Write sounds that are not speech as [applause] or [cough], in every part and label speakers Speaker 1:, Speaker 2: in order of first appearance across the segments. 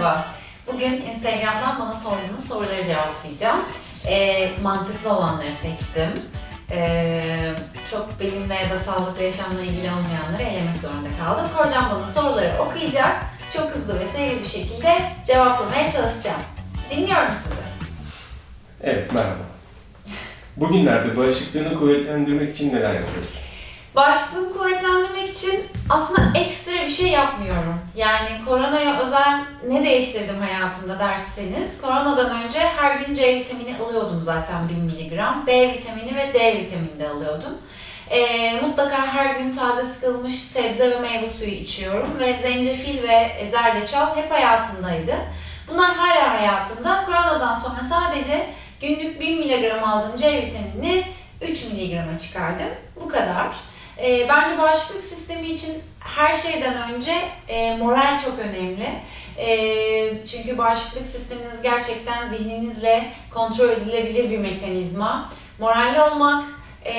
Speaker 1: Merhaba. Bugün Instagram'dan bana sorduğunuz soruları cevaplayacağım. Ee, mantıklı olanları seçtim. Ee, çok benimle ya da sağlıklı yaşamla ilgili olmayanları elemek zorunda kaldım. Korcan bana soruları okuyacak. Çok hızlı ve seri bir şekilde cevaplamaya çalışacağım. Dinliyorum sizi.
Speaker 2: Evet, merhaba. Bugünlerde bağışıklığını kuvvetlendirmek için neler yapıyoruz?
Speaker 1: Bağışıklığımı kuvvetlendirmek için aslında ekstra bir şey yapmıyorum. Yani koronaya özel ne değiştirdim hayatımda derseniz, koronadan önce her gün C vitamini alıyordum zaten 1000 mg. B vitamini ve D vitamini de alıyordum. Ee, mutlaka her gün taze sıkılmış sebze ve meyve suyu içiyorum ve zencefil ve zerdeçal hep hayatımdaydı. Bunlar hala hayatımda. Koronadan sonra sadece günlük 1000 mg aldığım C vitaminini 3 mg'a çıkardım. Bu kadar. E, bence bağışıklık sistemi için her şeyden önce e, moral çok önemli. E, çünkü bağışıklık sisteminiz gerçekten zihninizle kontrol edilebilir bir mekanizma. Moralli olmak, e,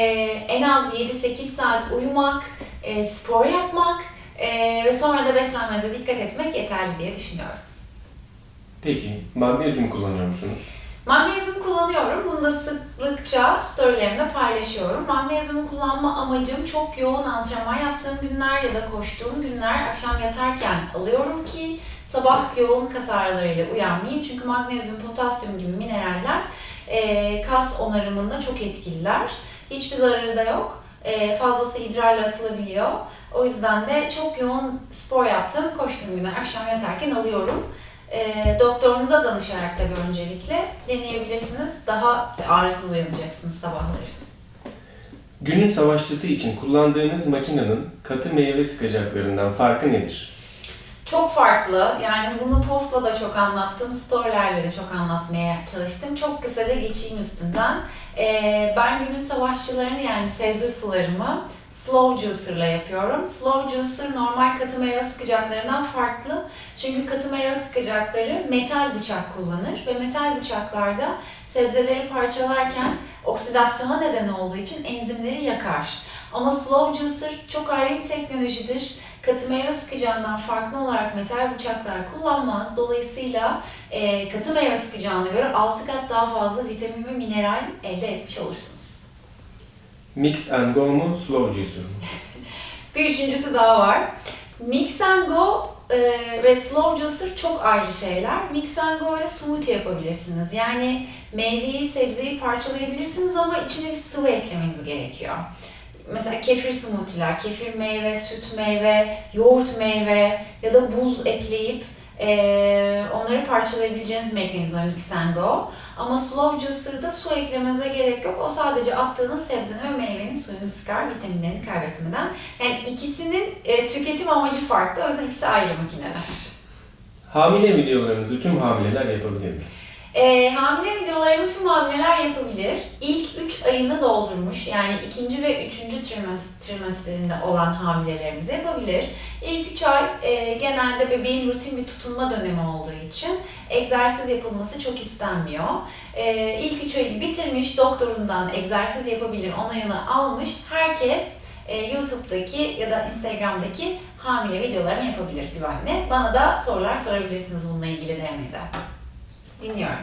Speaker 1: en az 7-8 saat uyumak, e, spor yapmak e, ve sonra da beslenmenize dikkat etmek yeterli diye düşünüyorum.
Speaker 2: Peki, magnezyum kullanıyor musunuz?
Speaker 1: Magnezyum kullanıyorum. Bunu da sıklıkça storylerimde paylaşıyorum. Magnezyumu kullanma amacım çok yoğun antrenman yaptığım günler ya da koştuğum günler akşam yatarken alıyorum ki sabah yoğun kas ağrılarıyla uyanmayayım. Çünkü magnezyum, potasyum gibi mineraller e, kas onarımında çok etkililer. Hiçbir zararı da yok. E, fazlası idrarla atılabiliyor. O yüzden de çok yoğun spor yaptığım, koştuğum günler akşam yatarken alıyorum. E, doktorunuza danışarak tabii öncelikle deneyebilirsiniz. Daha ağrısız uyanacaksınız sabahları.
Speaker 2: Günün savaşçısı için kullandığınız makinenin katı meyve sıkacaklarından farkı nedir?
Speaker 1: Çok farklı. Yani bunu postla da çok anlattım, storylerle de çok anlatmaya çalıştım. Çok kısaca geçeyim üstünden. Ee, ben günün savaşçılarını yani sebze sularımı slow juicer'la yapıyorum. Slow juicer normal katı meyve sıkacaklarından farklı. Çünkü katı meyve sıkacakları metal bıçak kullanır ve metal bıçaklarda sebzeleri parçalarken oksidasyona neden olduğu için enzimleri yakar. Ama slow juicer çok ayrı bir teknolojidir. Katı meyve sıkacağından farklı olarak metal bıçaklar kullanmaz. Dolayısıyla e, katı meyve sıkacağına göre 6 kat daha fazla vitamin ve mineral elde etmiş olursunuz.
Speaker 2: Mix and go mu, slow juicer mu? [laughs]
Speaker 1: Bir üçüncüsü daha var. Mix and go e, ve slow juicer çok ayrı şeyler. Mix and go ile smoothie yapabilirsiniz. Yani meyveyi, sebzeyi parçalayabilirsiniz ama içine bir sıvı eklemeniz gerekiyor. Mesela kefir smoothie'ler, kefir meyve, süt meyve, yoğurt meyve ya da buz ekleyip e, onları parçalayabileceğiniz mekanizma mix and go. Ama slow juicer'da su eklemenize gerek yok. O sadece attığınız sebzenin ve meyvenin suyunu sıkar vitaminlerini kaybetmeden. Yani ikisinin e, tüketim amacı farklı. O yüzden ikisi ayrı makineler.
Speaker 2: Hamile videolarınızı tüm hamileler yapabilir?
Speaker 1: E, hamile videolarımı tüm hamileler yapabilir. İlk 3 ayını doldurmuş yani ikinci ve üçüncü trimest, trimesterinde olan hamilelerimiz yapabilir. İlk 3 ay e, genelde bebeğin rutin bir tutunma dönemi olduğu için egzersiz yapılması çok istenmiyor. E, ilk 3 ayını bitirmiş, doktorundan egzersiz yapabilir onayını almış herkes e, YouTube'daki ya da Instagram'daki hamile videolarımı yapabilir güvenle. Bana da sorular sorabilirsiniz bununla ilgili DM'den. Dinliyorum.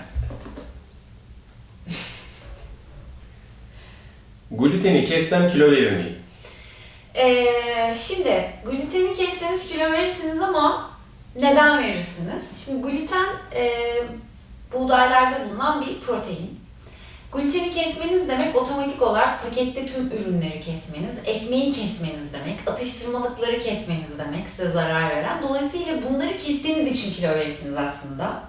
Speaker 2: Gluteni kessem kilo verir miyim?
Speaker 1: Ee, şimdi gluteni kesseniz kilo verirsiniz ama neden verirsiniz? Şimdi gluten e, buğdaylarda bulunan bir protein. Gluteni kesmeniz demek otomatik olarak pakette tüm ürünleri kesmeniz, ekmeği kesmeniz demek, atıştırmalıkları kesmeniz demek size zarar veren. Dolayısıyla bunları kestiğiniz için kilo verirsiniz aslında.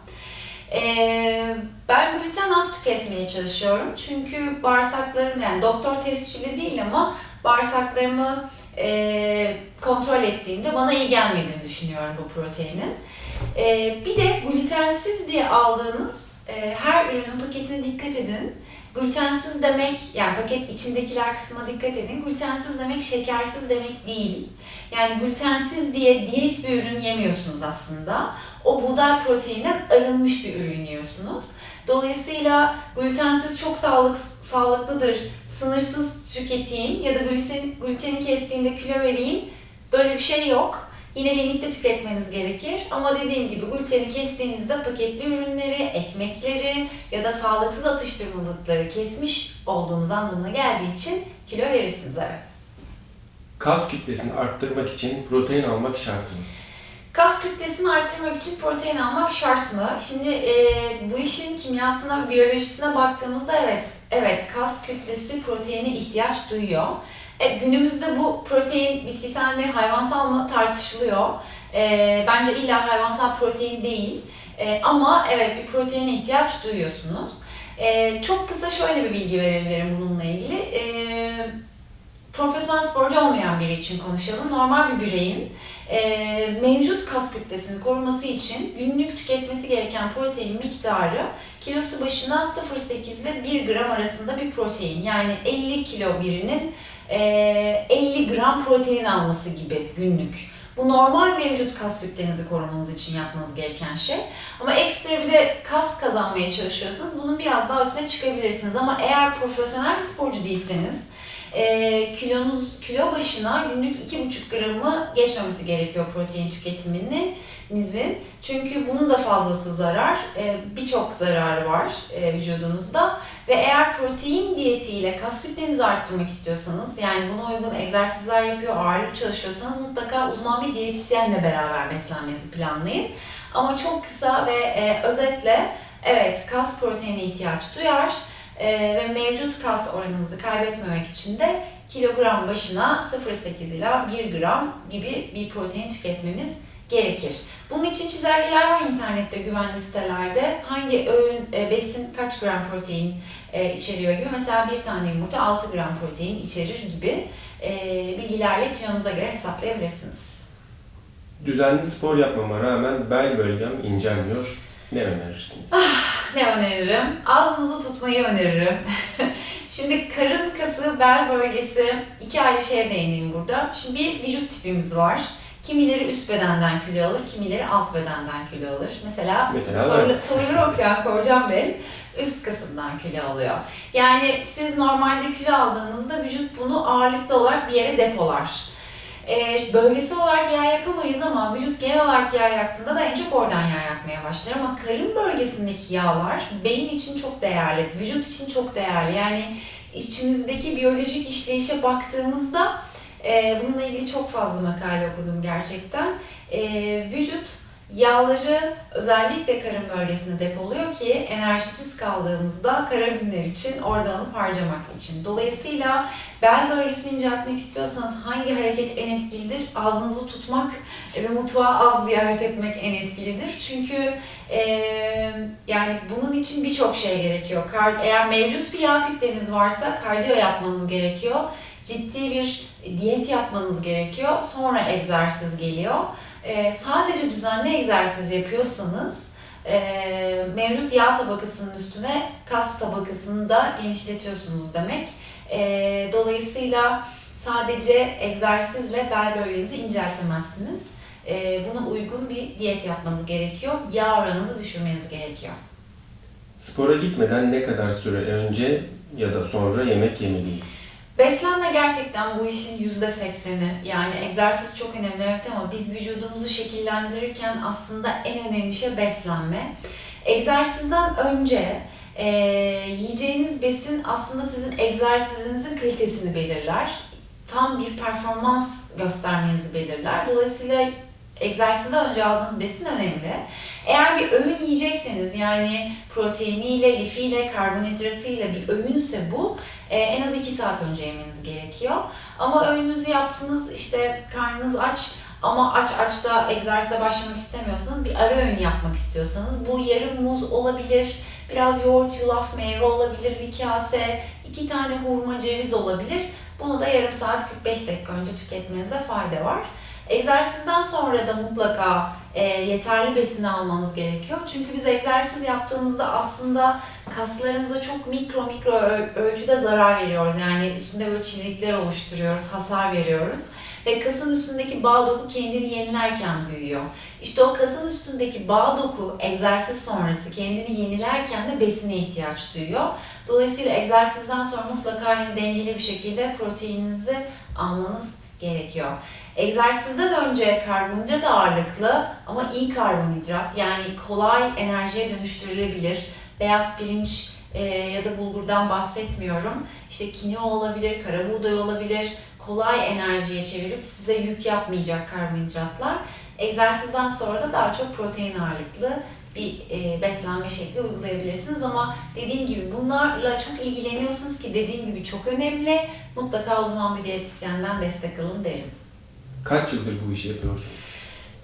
Speaker 1: Ee, ben gluten az tüketmeye çalışıyorum çünkü bağırsaklarım yani doktor tescilli değil ama bağırsaklarımı e, kontrol ettiğimde bana iyi gelmediğini düşünüyorum bu proteinin. E, bir de glutensiz diye aldığınız e, her ürünün paketine dikkat edin. Glutensiz demek, yani paket içindekiler kısmına dikkat edin. Glutensiz demek şekersiz demek değil. Yani glutensiz diye diyet bir ürün yemiyorsunuz aslında. O buğday proteininden arınmış bir ürün yiyorsunuz. Dolayısıyla glutensiz çok sağlık, sağlıklıdır, sınırsız tüketeyim ya da gluten, gluteni kestiğimde kilo vereyim. Böyle bir şey yok. Yine limitte tüketmeniz gerekir ama dediğim gibi gluteni kestiğinizde paketli ürünleri, ekmekleri ya da sağlıksız atıştırmalıkları kesmiş olduğunuz anlamına geldiği için kilo verirsiniz evet.
Speaker 2: Kas kütlesini arttırmak için protein almak şart mı?
Speaker 1: Kas kütlesini arttırmak için protein almak şart mı? Şimdi e, bu işin kimyasına, biyolojisine baktığımızda evet, evet kas kütlesi proteine ihtiyaç duyuyor. E, günümüzde bu protein bitkisel mi, hayvansal mı tartışılıyor. E, bence illa hayvansal protein değil. E, ama evet bir proteine ihtiyaç duyuyorsunuz. E, çok kısa şöyle bir bilgi verebilirim bununla ilgili. E, profesyonel sporcu olmayan biri için konuşalım. Normal bir bireyin e, mevcut kas kütlesini koruması için günlük tüketmesi gereken protein miktarı kilosu başına 0.8 ile 1 gram arasında bir protein. Yani 50 kilo birinin 50 gram protein alması gibi günlük. Bu normal mevcut kas kütlenizi korumanız için yapmanız gereken şey. Ama ekstra bir de kas kazanmaya çalışıyorsanız bunun biraz daha üstüne çıkabilirsiniz. Ama eğer profesyonel bir sporcu değilseniz e, kilonuz kilo başına günlük 2,5 gramı geçmemesi gerekiyor protein tüketiminizin. Çünkü bunun da fazlası zarar. E, Birçok zararı var e, vücudunuzda. Ve eğer protein diyetiyle kas kütlenizi arttırmak istiyorsanız, yani buna uygun egzersizler yapıyor, ağırlık çalışıyorsanız mutlaka uzman bir diyetisyenle beraber beslenmenizi planlayın. Ama çok kısa ve e, özetle evet kas proteine ihtiyaç duyar. Ee, ve mevcut kas oranımızı kaybetmemek için de kilogram başına 0.8 ila 1 gram gibi bir protein tüketmemiz gerekir. Bunun için çizelgeler var internette güvenli sitelerde. Hangi öğün e, besin kaç gram protein e, içeriyor gibi. Mesela bir tane yumurta 6 gram protein içerir gibi e, bilgilerle kilonuza göre hesaplayabilirsiniz.
Speaker 2: Düzenli spor yapmama rağmen bel bölgem incelmiyor. Ne önerirsiniz?
Speaker 1: Ne öneririm? Ağzınızı tutmayı öneririm. [laughs] Şimdi karın kası, bel bölgesi iki ayrı şeye değineyim burada. Şimdi bir vücut tipimiz var. Kimileri üst bedenden kilo alır, kimileri alt bedenden kilo alır. Mesela,
Speaker 2: Mesela
Speaker 1: soru, soruları okuyan Korcan Bey üst kasından kilo alıyor. Yani siz normalde kilo aldığınızda vücut bunu ağırlıklı olarak bir yere depolar. Ee, bölgesel olarak yağ yakamayız ama vücut genel olarak yağ yaktığında da en çok oradan yağ yakmaya başlar. Ama karın bölgesindeki yağlar beyin için çok değerli, vücut için çok değerli. Yani içimizdeki biyolojik işleyişe baktığımızda e, bununla ilgili çok fazla makale okudum gerçekten. E, vücut yağları özellikle karın bölgesinde depoluyor ki enerjisiz kaldığımızda kara günler için oradan alıp harcamak için. Dolayısıyla bel bölgesini inceltmek istiyorsanız hangi hareket en etkilidir? Ağzınızı tutmak ve mutfağı az ziyaret etmek en etkilidir. Çünkü e, yani bunun için birçok şey gerekiyor. Eğer mevcut bir yağ kütleniz varsa kardiyo yapmanız gerekiyor. Ciddi bir diyet yapmanız gerekiyor. Sonra egzersiz geliyor. Ee, sadece düzenli egzersiz yapıyorsanız e, mevcut yağ tabakasının üstüne kas tabakasını da genişletiyorsunuz demek. E, dolayısıyla sadece egzersizle bel bölgenizi inceltemezsiniz. E, buna uygun bir diyet yapmanız gerekiyor. Yağ oranınızı düşürmeniz gerekiyor.
Speaker 2: Spora gitmeden ne kadar süre önce ya da sonra yemek yemeliyim?
Speaker 1: Beslenme gerçekten bu işin yüzde sekseni. Yani egzersiz çok önemli evet ama biz vücudumuzu şekillendirirken aslında en önemli şey beslenme. Egzersizden önce e, yiyeceğiniz besin aslında sizin egzersizinizin kalitesini belirler. Tam bir performans göstermenizi belirler. Dolayısıyla egzersizden önce aldığınız besin önemli. Eğer bir öğün yiyecekseniz yani proteiniyle, lifiyle, karbonhidratıyla bir öğünse bu e, en az 2 saat önce yemeniz gerekiyor. Ama öğününüzü yaptınız işte karnınız aç ama aç aç da egzersize başlamak istemiyorsanız bir ara öğün yapmak istiyorsanız bu yarım muz olabilir, biraz yoğurt, yulaf, meyve olabilir, bir kase, iki tane hurma, ceviz olabilir. Bunu da yarım saat 45 dakika önce tüketmenizde fayda var. Egzersizden sonra da mutlaka e, yeterli besin almanız gerekiyor. Çünkü biz egzersiz yaptığımızda aslında kaslarımıza çok mikro mikro öl- ölçüde zarar veriyoruz. Yani üstünde böyle çizikler oluşturuyoruz, hasar veriyoruz. Ve kasın üstündeki bağ doku kendini yenilerken büyüyor. İşte o kasın üstündeki bağ doku egzersiz sonrası kendini yenilerken de besine ihtiyaç duyuyor. Dolayısıyla egzersizden sonra mutlaka yine dengeli bir şekilde proteininizi almanız gerekiyor. Egzersizden önce karbonhidrat ağırlıklı ama iyi karbonhidrat yani kolay enerjiye dönüştürülebilir. Beyaz pirinç e, ya da bulgurdan bahsetmiyorum. İşte kineo olabilir, kara buğday olabilir. Kolay enerjiye çevirip size yük yapmayacak karbonhidratlar. Egzersizden sonra da daha çok protein ağırlıklı bir e, beslenme şekli uygulayabilirsiniz ama dediğim gibi bunlarla çok ilgileniyorsunuz ki dediğim gibi çok önemli. Mutlaka o zaman bir diyetisyenden destek alın derim.
Speaker 2: Kaç yıldır bu işi yapıyorsunuz?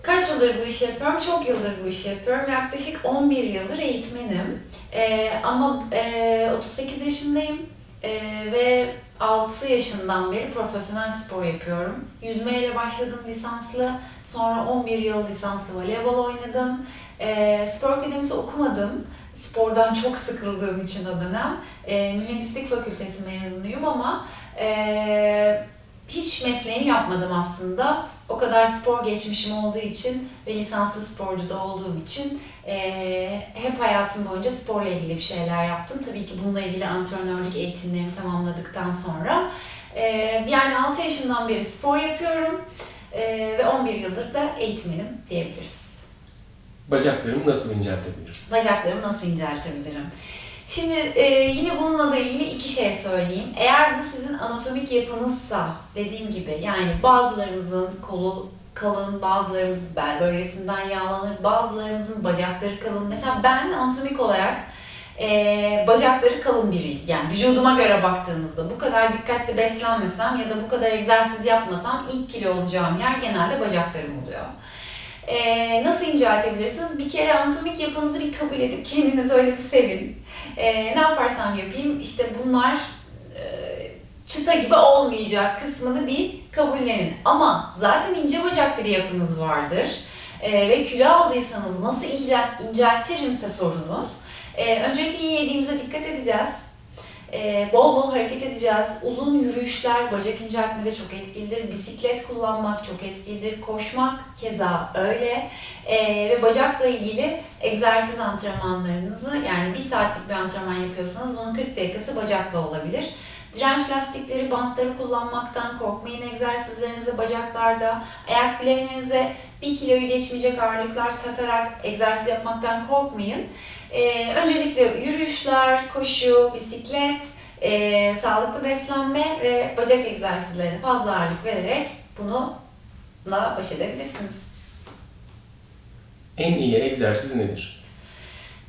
Speaker 1: Kaç yıldır bu işi yapıyorum? Çok yıldır bu işi yapıyorum. Yaklaşık 11 yıldır eğitmenim. Ee, ama e, 38 yaşındayım Ee, ve 6 yaşından beri profesyonel spor yapıyorum. Yüzmeyle başladım lisanslı. Sonra 11 yıl lisanslı voleybol oynadım. Ee, spor akademisi okumadım. Spordan çok sıkıldığım için o dönem. Ee, mühendislik fakültesi mezunuyum ama e, hiç mesleğimi yapmadım aslında. O kadar spor geçmişim olduğu için ve lisanslı sporcu da olduğum için eee, hep hayatım boyunca sporla ilgili bir şeyler yaptım. Tabii ki bununla ilgili antrenörlük eğitimlerimi tamamladıktan sonra. Eee, yani 6 yaşından beri spor yapıyorum eee, ve 11 yıldır da eğitmenim diyebiliriz.
Speaker 2: Bacaklarımı nasıl inceltebilirim?
Speaker 1: Bacaklarımı nasıl inceltebilirim? Şimdi e, yine bununla da ilgili iki şey söyleyeyim. Eğer bu sizin anatomik yapınızsa dediğim gibi yani bazılarımızın kolu kalın, bazılarımız bel bölgesinden yağlanır, bazılarımızın bacakları kalın. Mesela ben anatomik olarak e, bacakları kalın biriyim. Yani vücuduma göre baktığınızda bu kadar dikkatli beslenmesem ya da bu kadar egzersiz yapmasam ilk kilo olacağım yer genelde bacaklarım oluyor. Ee, nasıl inceltebilirsiniz? Bir kere anatomik yapınızı bir kabul edip kendinizi öyle bir sevin. Ee, ne yaparsam yapayım işte bunlar e, çıta gibi olmayacak kısmını bir kabullenin. Ama zaten ince bacaklı bir yapınız vardır. Ee, ve kilo aldıysanız nasıl incel, inceltirimse sorunuz. Ee, öncelikle iyi yediğimize dikkat edeceğiz. Ee, bol bol hareket edeceğiz. Uzun yürüyüşler bacak inceltmede çok etkilidir. Bisiklet kullanmak çok etkilidir. Koşmak keza öyle. Ee, ve bacakla ilgili egzersiz antrenmanlarınızı yani bir saatlik bir antrenman yapıyorsanız bunun 40 dakikası bacakla olabilir. Direnç lastikleri, bantları kullanmaktan korkmayın egzersizlerinize bacaklarda. Ayak bileklerinize bir kiloyu geçmeyecek ağırlıklar takarak egzersiz yapmaktan korkmayın. Ee, öncelikle yürüyüşler, koşu, bisiklet, e, sağlıklı beslenme ve bacak egzersizlerine fazla ağırlık vererek bunu bununla baş edebilirsiniz.
Speaker 2: En iyi egzersiz nedir?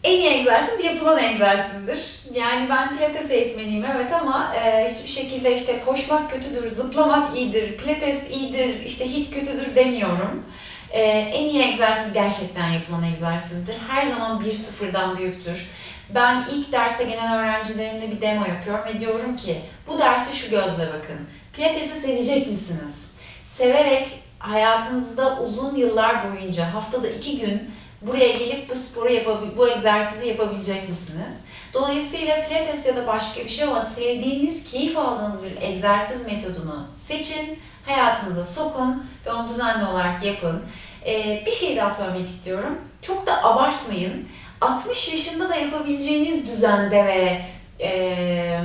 Speaker 1: En iyi egzersiz yapılan egzersizdir. Yani ben pilates eğitmeniyim evet ama e, hiçbir şekilde işte koşmak kötüdür, zıplamak iyidir, pilates iyidir, işte hiç kötüdür demiyorum. E, en iyi egzersiz gerçekten yapılan egzersizdir. Her zaman bir sıfırdan büyüktür. Ben ilk derse gelen öğrencilerimle bir demo yapıyorum ve diyorum ki bu dersi şu gözle bakın. Pilatesi sevecek misiniz? Severek hayatınızda uzun yıllar boyunca haftada iki gün buraya gelip bu sporu yapabil, bu egzersizi yapabilecek misiniz? Dolayısıyla pilates ya da başka bir şey ama sevdiğiniz, keyif aldığınız bir egzersiz metodunu seçin, hayatınıza sokun ve onu düzenli olarak yapın. Ee, bir şey daha söylemek istiyorum. Çok da abartmayın. 60 yaşında da yapabileceğiniz düzende ve e,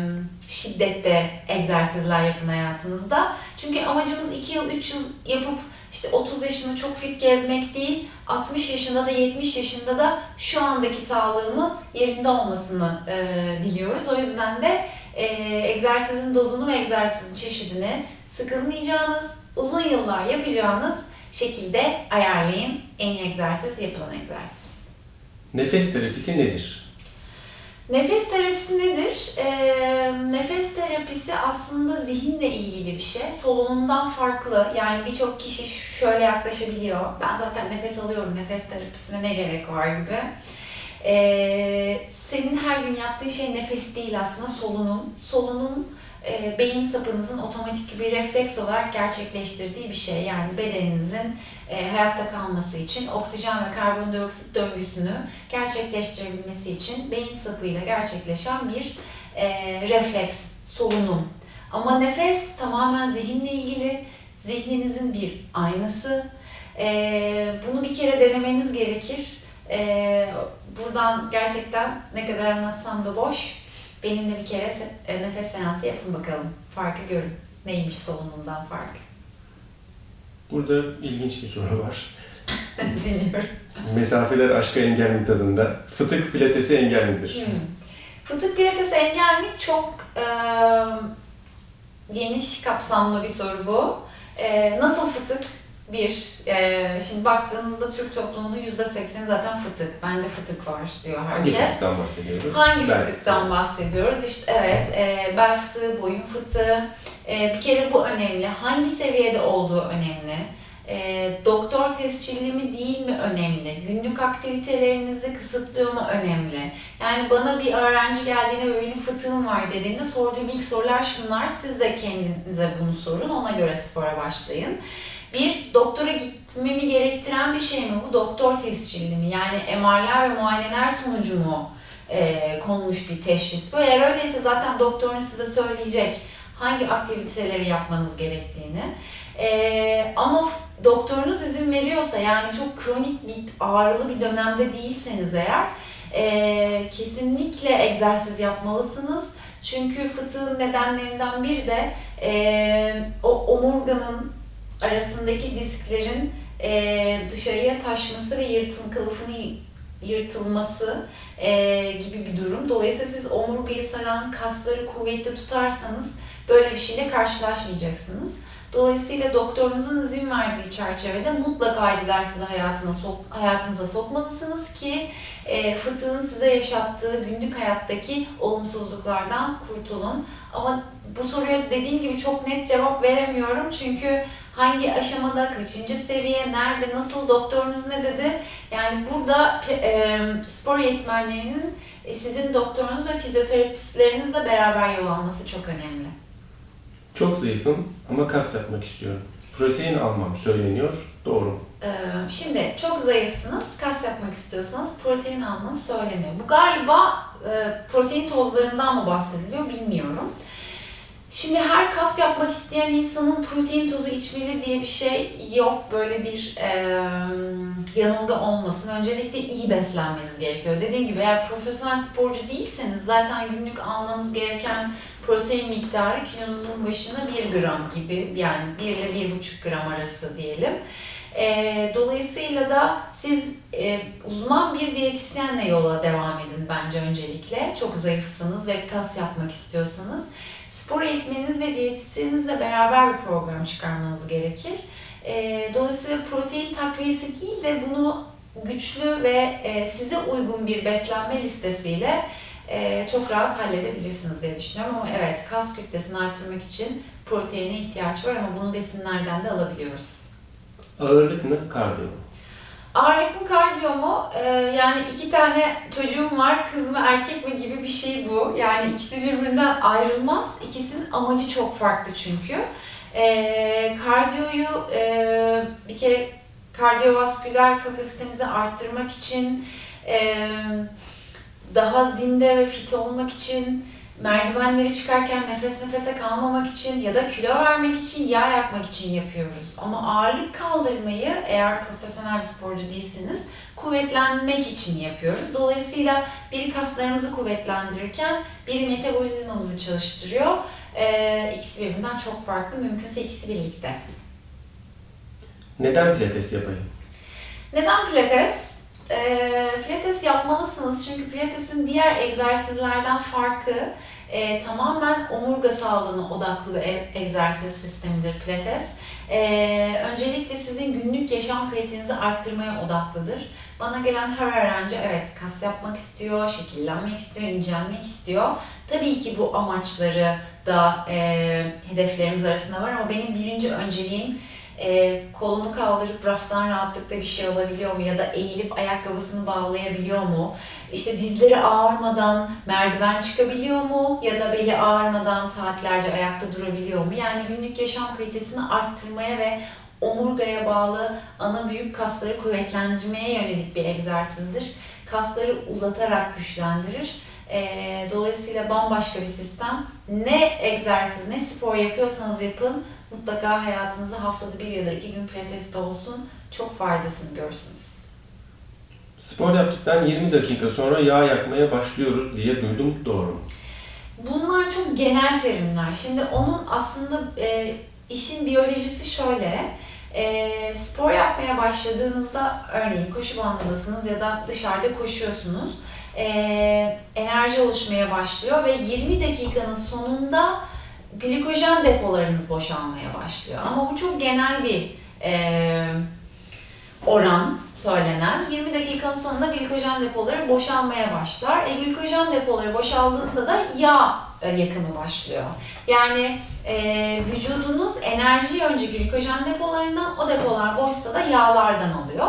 Speaker 1: şiddette egzersizler yapın hayatınızda. Çünkü amacımız 2 yıl, 3 yıl yapıp işte 30 yaşında çok fit gezmek değil, 60 yaşında da 70 yaşında da şu andaki sağlığımı yerinde olmasını e, diliyoruz. O yüzden de e, egzersizin dozunu ve egzersizin çeşidini sıkılmayacağınız, uzun yıllar yapacağınız şekilde ayarlayın. En iyi egzersiz yapılan egzersiz.
Speaker 2: Nefes terapisi nedir?
Speaker 1: Nefes terapisi nedir? Ee, nefes terapisi aslında zihinle ilgili bir şey. Solunumdan farklı. Yani birçok kişi şöyle yaklaşabiliyor. Ben zaten nefes alıyorum, nefes terapisine ne gerek var gibi. Ee, senin her gün yaptığın şey nefes değil aslında solunum. Solunum e, beyin sapınızın otomatik bir refleks olarak gerçekleştirdiği bir şey. Yani bedeninizin e, hayatta kalması için oksijen ve karbondioksit döngüsünü gerçekleştirebilmesi için beyin sapıyla gerçekleşen bir e, refleks, solunum. Ama nefes tamamen zihinle ilgili, zihninizin bir aynası. E, bunu bir kere denemeniz gerekir. E, buradan gerçekten ne kadar anlatsam da boş. Benimle bir kere e, nefes seansı yapın bakalım. Farkı görün. Neymiş solunumdan fark.
Speaker 2: Burada ilginç bir soru var. [laughs]
Speaker 1: Dinliyorum.
Speaker 2: Mesafeler aşka engel mi tadında? Fıtık pilatesi engel midir?
Speaker 1: Hmm. Fıtık pilatesi engel mi? Çok e, geniş kapsamlı bir soru bu. E, nasıl fıtık? Bir, e, şimdi baktığınızda Türk toplumunun %80'i zaten fıtık. Bende fıtık var diyor
Speaker 2: Hangi
Speaker 1: herkes.
Speaker 2: fıtıktan bahsediyoruz?
Speaker 1: Hangi
Speaker 2: Bel
Speaker 1: fıtıktan bahsediyoruz? İşte evet, e, bel fıtığı, boyun fıtığı. E, bir kere bu önemli. Hangi seviyede olduğu önemli. E, doktor tescilli mi değil mi önemli. Günlük aktivitelerinizi kısıtlıyor mu önemli. Yani bana bir öğrenci geldiğinde ve benim fıtığım var dediğinde sorduğum ilk sorular şunlar. Siz de kendinize bunu sorun. Ona göre spora başlayın. Bir, doktora gitmemi gerektiren bir şey mi bu? Doktor tescilli mi? Yani MR'ler ve muayeneler sonucu mu e, konmuş bir teşhis bu? Eğer öyleyse zaten doktorunuz size söyleyecek hangi aktiviteleri yapmanız gerektiğini. E, ama doktorunuz izin veriyorsa yani çok kronik bir ağrılı bir dönemde değilseniz eğer e, kesinlikle egzersiz yapmalısınız. Çünkü fıtığın nedenlerinden biri de e, o omurganın arasındaki disklerin e, dışarıya taşması ve yırtın kılıfını yırtılması e, gibi bir durum. Dolayısıyla siz omurgayı saran kasları kuvvetli tutarsanız böyle bir şeyle karşılaşmayacaksınız. Dolayısıyla doktorunuzun izin verdiği çerçevede mutlaka egzersizi hayatına sok, hayatınıza sokmalısınız ki e, fıtığın size yaşattığı günlük hayattaki olumsuzluklardan kurtulun. Ama bu soruya dediğim gibi çok net cevap veremiyorum çünkü hangi aşamada, kaçıncı seviye, nerede, nasıl, doktorunuz ne dedi? Yani burada e, spor eğitmenlerinin e, sizin doktorunuz ve fizyoterapistlerinizle beraber yol alması çok önemli.
Speaker 2: Çok zayıfım ama kas yapmak istiyorum. Protein almam söyleniyor. Doğru?
Speaker 1: Ee, Şimdi çok zayıfsınız, kas yapmak istiyorsanız protein almanız söyleniyor. Bu galiba e, protein tozlarından mı bahsediliyor bilmiyorum. Şimdi her kas yapmak isteyen insanın protein tozu içmeli diye bir şey yok. Böyle bir e, yanılgı olmasın. Öncelikle iyi beslenmeniz gerekiyor. Dediğim gibi eğer profesyonel sporcu değilseniz zaten günlük almanız gereken protein miktarı kilonuzun başına 1 gram gibi yani 1 ile 1,5 gram arası diyelim. E, dolayısıyla da siz e, uzman bir diyetisyenle yola devam edin bence öncelikle. Çok zayıfsınız ve kas yapmak istiyorsanız. Spor eğitmeniniz ve diyetisyeninizle beraber bir program çıkarmanız gerekir. E, dolayısıyla protein takviyesi değil de bunu güçlü ve e, size uygun bir beslenme listesiyle e, çok rahat halledebilirsiniz diye düşünüyorum. Ama evet kas kütlesini artırmak için proteine ihtiyaç var ama bunu besinlerden de alabiliyoruz.
Speaker 2: Ağırlık mı, kardiyo mu?
Speaker 1: Ağırlık mı kardiyo mu? Ee, yani iki tane çocuğum var, kız mı erkek mi gibi bir şey bu. Yani ikisi birbirinden ayrılmaz. İkisinin amacı çok farklı çünkü. Ee, kardiyoyu e, bir kere kardiyovasküler kapasitemizi arttırmak için, e, daha zinde ve fit olmak için, merdivenleri çıkarken nefes nefese kalmamak için ya da kilo vermek için, yağ yakmak için yapıyoruz. Ama ağırlık kaldırmayı eğer profesyonel bir sporcu değilseniz kuvvetlenmek için yapıyoruz. Dolayısıyla biri kaslarımızı kuvvetlendirirken biri metabolizmamızı çalıştırıyor. Ee, ikisi birbirinden çok farklı. Mümkünse ikisi birlikte.
Speaker 2: Neden pilates yapayım?
Speaker 1: Neden pilates? Ee, pilates yapmalısınız çünkü pilatesin diğer egzersizlerden farkı e, tamamen omurga sağlığına odaklı bir e- egzersiz sistemidir pilates. Ee, öncelikle sizin günlük yaşam kalitenizi arttırmaya odaklıdır. Bana gelen her öğrenci evet kas yapmak istiyor, şekillenmek istiyor, incelmek istiyor. Tabii ki bu amaçları da e, hedeflerimiz arasında var ama benim birinci önceliğim e, kolunu kaldırıp raftan rahatlıkla bir şey alabiliyor mu ya da eğilip ayakkabısını bağlayabiliyor mu? İşte dizleri ağarmadan merdiven çıkabiliyor mu ya da beli ağarmadan saatlerce ayakta durabiliyor mu? Yani günlük yaşam kalitesini arttırmaya ve omurgaya bağlı ana büyük kasları kuvvetlendirmeye yönelik bir egzersizdir. Kasları uzatarak güçlendirir. Ee, dolayısıyla bambaşka bir sistem. Ne egzersiz, ne spor yapıyorsanız yapın mutlaka hayatınızda haftada bir ya da iki gün pilateste olsun çok faydasını görürsünüz.
Speaker 2: Spor yaptıktan 20 dakika sonra yağ yakmaya başlıyoruz diye duydum. Doğru mu?
Speaker 1: Bunlar çok genel terimler. Şimdi onun aslında e, işin biyolojisi şöyle. Ee, spor yapmaya başladığınızda örneğin koşu bandındasınız ya da dışarıda koşuyorsunuz. Ee, enerji oluşmaya başlıyor ve 20 dakikanın sonunda glikojen depolarınız boşalmaya başlıyor. Ama bu çok genel bir e, oran söylenen. 20 dakikanın sonunda glikojen depoları boşalmaya başlar. E, glikojen depoları boşaldığında da yağ e, yakımı başlıyor. Yani e, vücudunuz enerjiyi önce glikojen depolarından, o depolar boşsa da yağlardan alıyor.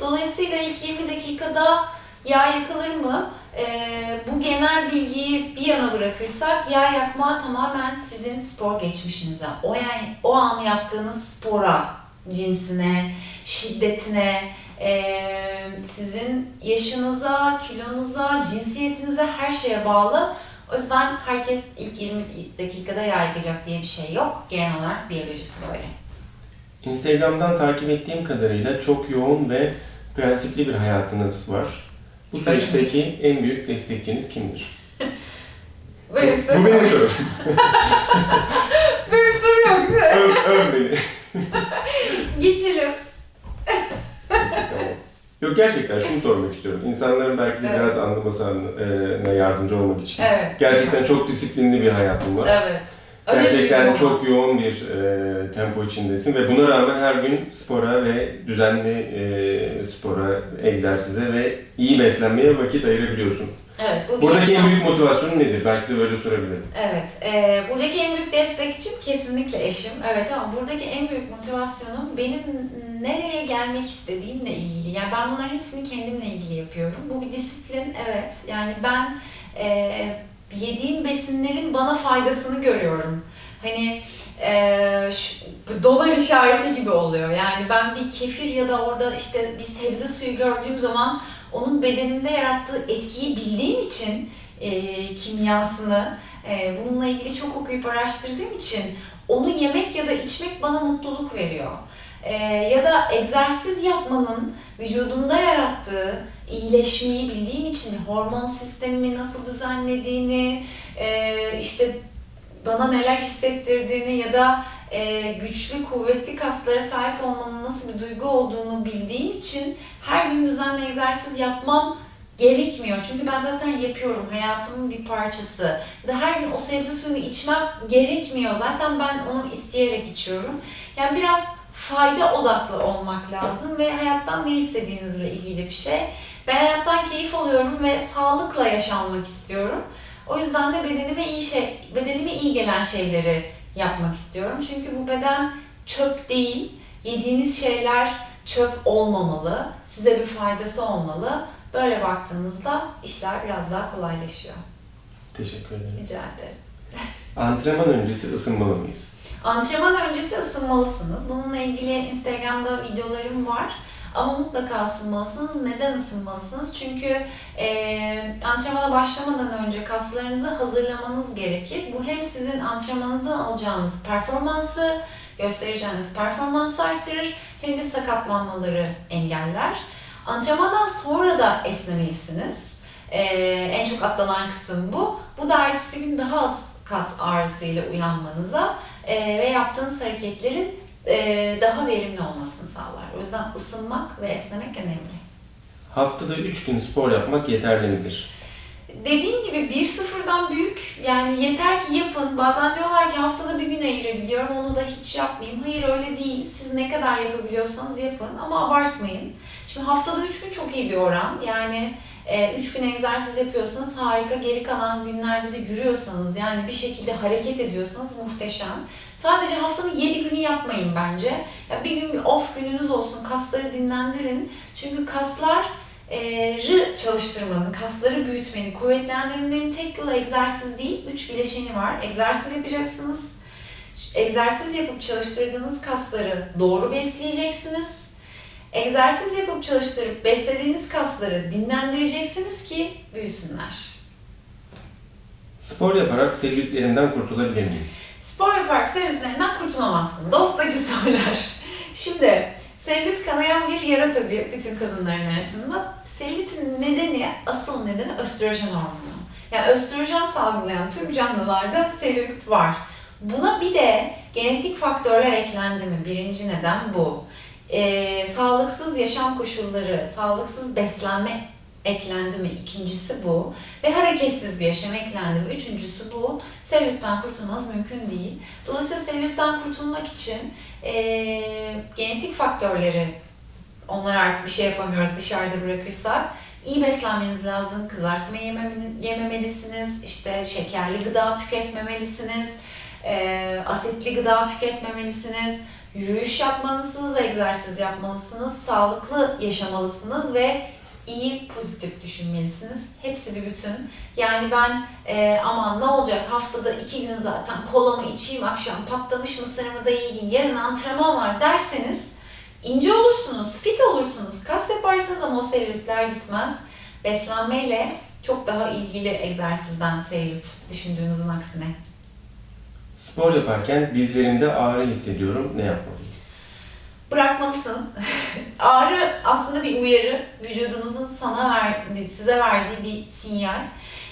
Speaker 1: Dolayısıyla ilk 20 dakikada yağ yakılır mı? E, bu genel bilgiyi bir yana bırakırsak yağ yakma tamamen sizin spor geçmişinize, o yani o an yaptığınız spora, cinsine, şiddetine, e, sizin yaşınıza, kilonuza, cinsiyetinize her şeye bağlı. O yüzden herkes ilk 20 dakikada yağ yakacak diye bir şey yok. Genel olarak biyolojisi böyle.
Speaker 2: Instagram'dan takip ettiğim kadarıyla çok yoğun ve prensipli bir hayatınız var. Bu süreçteki en büyük destekçiniz kimdir?
Speaker 1: Böyle bir
Speaker 2: Bu
Speaker 1: soru,
Speaker 2: benim sorum. [laughs]
Speaker 1: böyle bir soru yok değil mi?
Speaker 2: Öv, öv beni.
Speaker 1: Geçelim.
Speaker 2: Tamam. Yok gerçekten şunu sormak istiyorum. İnsanların belki de
Speaker 1: Evet.
Speaker 2: biraz anlamasına yardımcı olmak için.
Speaker 1: Evet.
Speaker 2: Gerçekten çok disiplinli bir hayatın var.
Speaker 1: Evet. Öyle
Speaker 2: Gerçekten çok yoğun bir e, tempo içindesin ve buna rağmen her gün spora ve düzenli e, spora, egzersize ve iyi beslenmeye vakit ayırabiliyorsun.
Speaker 1: Evet. Bu
Speaker 2: Buradaki en büyük motivasyonun nedir? Belki de böyle sorabilirim.
Speaker 1: Evet, e, buradaki en büyük destekçim kesinlikle eşim. Evet ama buradaki en büyük motivasyonum benim nereye gelmek istediğimle ilgili. Yani ben bunların hepsini kendimle ilgili yapıyorum. Bu bir disiplin, evet. Yani ben e, yediğim besinlerin bana faydasını görüyorum. Hani e, şu- dolar işareti gibi oluyor. Yani ben bir kefir ya da orada işte bir sebze suyu gördüğüm zaman onun bedenimde yarattığı etkiyi bildiğim için e, kimyasını, e, bununla ilgili çok okuyup araştırdığım için onu yemek ya da içmek bana mutluluk veriyor. E, ya da egzersiz yapmanın vücudumda yarattığı iyileşmeyi bildiğim için hormon sistemimi nasıl düzenlediğini, e, işte bana neler hissettirdiğini ya da e, güçlü, kuvvetli kaslara sahip olmanın nasıl bir duygu olduğunu bildiğim için her gün düzenli egzersiz yapmam gerekmiyor. Çünkü ben zaten yapıyorum. Hayatımın bir parçası. Ya da her gün o sebze suyunu içmem gerekmiyor. Zaten ben onu isteyerek içiyorum. Yani biraz fayda odaklı olmak lazım ve hayattan ne istediğinizle ilgili bir şey. Ben hayattan keyif alıyorum ve sağlıkla yaşanmak istiyorum. O yüzden de bedenime iyi şey, bedenime iyi gelen şeyleri yapmak istiyorum. Çünkü bu beden çöp değil. Yediğiniz şeyler çöp olmamalı. Size bir faydası olmalı. Böyle baktığınızda işler biraz daha kolaylaşıyor.
Speaker 2: Teşekkür ederim.
Speaker 1: Rica ederim. [laughs]
Speaker 2: Antrenman öncesi ısınmalı mıyız?
Speaker 1: Antrenman öncesi ısınmalısınız. Bununla ilgili Instagram'da videolarım var. Ama mutlaka ısınmalısınız. Neden ısınmalısınız? Çünkü e, antrenmana başlamadan önce kaslarınızı hazırlamanız gerekir. Bu hem sizin antrenmanınızdan alacağınız performansı, göstereceğiniz performansı arttırır hem de sakatlanmaları engeller. Antrenmandan sonra da esnemelisiniz. E, en çok atlanan kısım bu. Bu da ertesi gün daha az kas ağrısıyla uyanmanıza e, ve yaptığınız hareketlerin e, daha verimli olmasını sağlar. O yüzden ısınmak ve esnemek önemli.
Speaker 2: Haftada 3 gün spor yapmak yeterli midir?
Speaker 1: Dediğim gibi bir sıfırdan büyük yani yeter ki yapın. Bazen diyorlar ki haftada bir gün ayırabiliyorum onu da hiç yapmayayım. Hayır öyle değil. Siz ne kadar yapabiliyorsanız yapın ama abartmayın. Şimdi haftada üç gün çok iyi bir oran. Yani 3 gün egzersiz yapıyorsanız harika. Geri kalan günlerde de yürüyorsanız yani bir şekilde hareket ediyorsanız muhteşem. Sadece haftanın 7 günü yapmayın bence. Ya bir gün bir off gününüz olsun. Kasları dinlendirin. Çünkü kaslar e, çalıştırmanın, kasları büyütmenin, kuvvetlendirmenin tek yolu egzersiz değil, üç bileşeni var. Egzersiz yapacaksınız. Egzersiz yapıp çalıştırdığınız kasları doğru besleyeceksiniz. Egzersiz yapıp çalıştırıp beslediğiniz kasları dinlendireceksiniz ki büyüsünler.
Speaker 2: Spor yaparak selülitlerinden kurtulabilir miyim?
Speaker 1: Spor yaparak selülitlerinden kurtulamazsın. Dost acı söyler. [laughs] Şimdi selülit kanayan bir yara tabii bütün kadınların arasında. Selülitin nedeni, asıl nedeni östrojen hormonu. Yani östrojen salgılayan tüm canlılarda selülit var. Buna bir de Genetik faktörler eklendi mi? Birinci neden bu. Ee, sağlıksız yaşam koşulları, sağlıksız beslenme eklendi mi? İkincisi bu. Ve hareketsiz bir yaşam eklendi mi? Üçüncüsü bu. Selülitten kurtulmanız mümkün değil. Dolayısıyla selülitten kurtulmak için ee, genetik faktörleri, onlar artık bir şey yapamıyoruz dışarıda bırakırsak, iyi beslenmeniz lazım. Kızartma yememeli- yememelisiniz, işte şekerli gıda tüketmemelisiniz, ee, asitli gıda tüketmemelisiniz, yürüyüş yapmalısınız, egzersiz yapmalısınız, sağlıklı yaşamalısınız ve iyi pozitif düşünmelisiniz. Hepsi bir bütün. Yani ben e, aman ne olacak haftada iki gün zaten kolamı içeyim akşam patlamış mısırımı da yiyeyim yarın antrenman var derseniz ince olursunuz, fit olursunuz, kas yaparsınız ama o selülitler gitmez. Beslenmeyle çok daha ilgili egzersizden selülit düşündüğünüzün aksine.
Speaker 2: Spor yaparken dizlerimde ağrı hissediyorum. Ne yapmalıyım?
Speaker 1: Bırakmalısın. [laughs] Ağrı aslında bir uyarı. Vücudunuzun sana verdiği, size verdiği bir sinyal.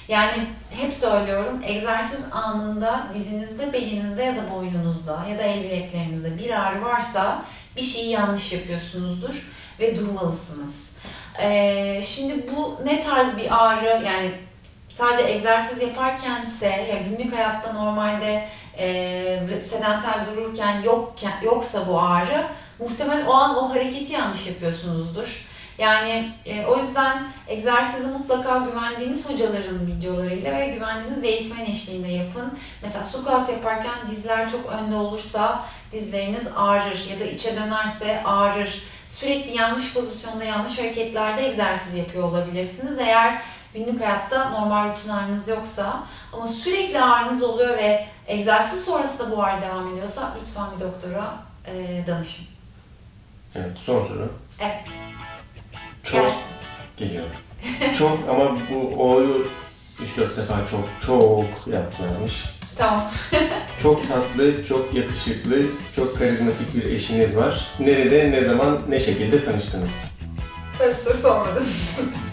Speaker 1: Yani hep söylüyorum, egzersiz anında dizinizde, belinizde ya da boynunuzda ya da el bileklerinizde bir ağrı varsa bir şeyi yanlış yapıyorsunuzdur ve durmalısınız. Ee, şimdi bu ne tarz bir ağrı yani sadece egzersiz yaparkense ya günlük hayatta normalde e, sedanter dururken yokken, yoksa bu ağrı muhtemelen o an o hareketi yanlış yapıyorsunuzdur. Yani e, o yüzden egzersizi mutlaka güvendiğiniz hocaların videolarıyla ve güvendiğiniz bir eğitmen eşliğinde yapın. Mesela squat yaparken dizler çok önde olursa dizleriniz ağrır ya da içe dönerse ağrır. Sürekli yanlış pozisyonda, yanlış hareketlerde egzersiz yapıyor olabilirsiniz. Eğer günlük hayatta normal rutin ağrınız yoksa ama sürekli ağrınız oluyor ve egzersiz sonrası da bu ağrı devam ediyorsa lütfen bir doktora e, danışın.
Speaker 2: Evet, son soru.
Speaker 1: Evet.
Speaker 2: Çok
Speaker 1: Gelsin.
Speaker 2: geliyor. çok [laughs] ama bu O'yu 3-4 defa çok çok yapmış.
Speaker 1: Tamam. [laughs]
Speaker 2: Çok tatlı, çok yakışıklı, çok karizmatik bir eşiniz var. Nerede, ne zaman, ne şekilde tanıştınız?
Speaker 1: Bir soru sormadınız. [laughs]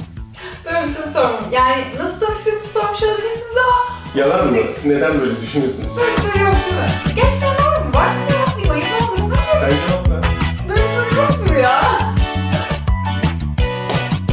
Speaker 1: Doğrusunu sormam. Yani nasıl tanıştığımızı sormuş olabilirsiniz ama...
Speaker 2: Yalan mı? Neden böyle düşünüyorsun?
Speaker 1: Böyle bir şey yok değil mi? Gerçekten var mı? Varsa cevaplayayım. Ayıp olmasın ama... Bence